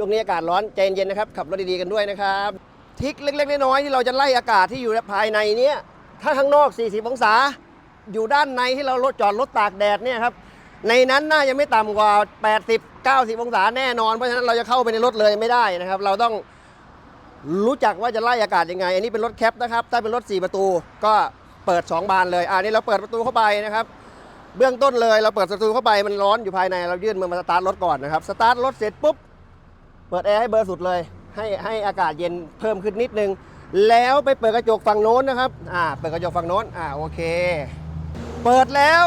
ช่วงนี้อากาศร้อนใจเย็นๆนะครับขับรถดีๆกันด้วยนะครับทิกเล็ก ๆ น้อยๆที่เราจะไล่อากาศที่อยู่ภายในเนี้ยถ้าข้างนอก 40 องศา อยู่ด้านในที่เรารถจอดรถตากแดดเนี่ยครับในนั้นน่าจะไม่ต่ำกว่า 80 90 องศาแน่นอนเพราะฉะนั้นเราจะเข้าไปในรถเลยไม่ได้นะครับ เราต้องรู้จักว่าจะไล่อากาศยังไง อันนี้เป็นรถแคปนะครับ ถ้าเป็นรถ 4 ประตูก็เปิด 2 บานเลยอ่านี่เราเปิดประตูเข้าไปนะครับ เบื้องต้นเลยเราเปิดประตูเข้าไปมันร้อนอยู่ภายในเรายื่นมือมาสตาร์ทรถก่อนนะครับ สตาร์ทรถเสร็จปุ๊บ เปิดแอร์ให้เบอร์สุดเลย ให้ให้อากาศเย็นเพิ่มขึ้นนิดนึง แล้วไปเปิดกระจกฝั่งโน้นนะครับ อ่า เปิดกระจกฝั่งโน้น อ่า โอเค เปิดแล้ว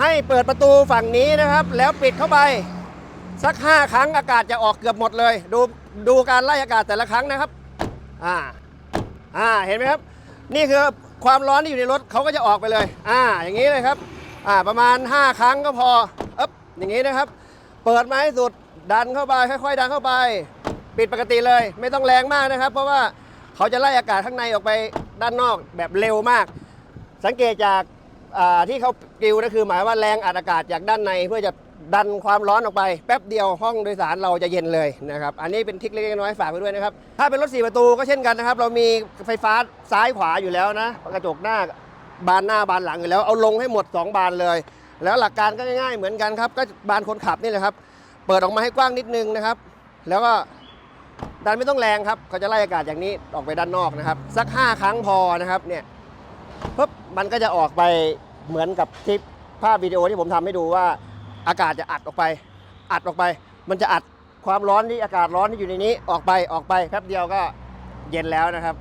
ให้เปิดประตูฝั่งนี้นะครับ แล้วปิดเข้าไป สัก 5 ครั้งอากาศจะออกเกือบหมดเลย ดูดูการไล่อากาศแต่ละครั้งนะครับ อ่า อ่า เห็นไหมครับ นี่คือความร้อนที่อยู่ในรถเขาก็จะออกไปเลย อ่า อย่างนี้เลยครับ อ่า ประมาณ 5 ครั้งก็พอ เอ๊บอย่างนี้นะครับ เปิดมาให้สุดดันเข้าไปค่อยๆดันเข้าไป ปิดปกติเลย ไม่ต้องแรงมากนะครับ เพราะว่าเขาจะไล่อากาศข้างในออกไปด้านนอกแบบเร็วมาก สังเกตจากาที่เขากิวนั่นคือหมายว่าแรงอัดอากาศจากด้านในเพื่อจะดันความร้อนออกไป แป๊บเดียวห้องโดยสารเราจะเย็นเลยนะครับ อันนี้เป็นทริคเล็กน้อยฝากไปด้วยนะครับ ถ้าเป็นรถ 4 ประตูก็เช่นกันนะครับ เรามีไฟฟ้าซ้ายขวาอยู่แล้วนะ กระจกหน้าบานหน้าบานหลังอยู่แล้ว เอาลงให้หมด 2 บานเลย แล้วหลักการก็ง่ายๆเหมือนกันครับ ก็บานคนขับนี่แหละครับ เปิดออกมาให้กว้างนิดนึงนะครับ แล้วก็ดันไม่ต้องแรงครับเขาจะไล่อากาศอย่างนี้ออกไปด้านนอกนะครับ สัก 5 ครั้งพอนะครับเนี่ยปุ๊บมันก็จะออกไปเหมือนกับคลิปภาพวิดีโอที่ผมทำให้ดูว่าอากาศจะอัดออกไป อัดออกไป มันจะอัดความร้อนที่อากาศร้อนที่อยู่ในนี้ออกไปออกไปแป๊บเดียวก็เย็นแล้วนะครับ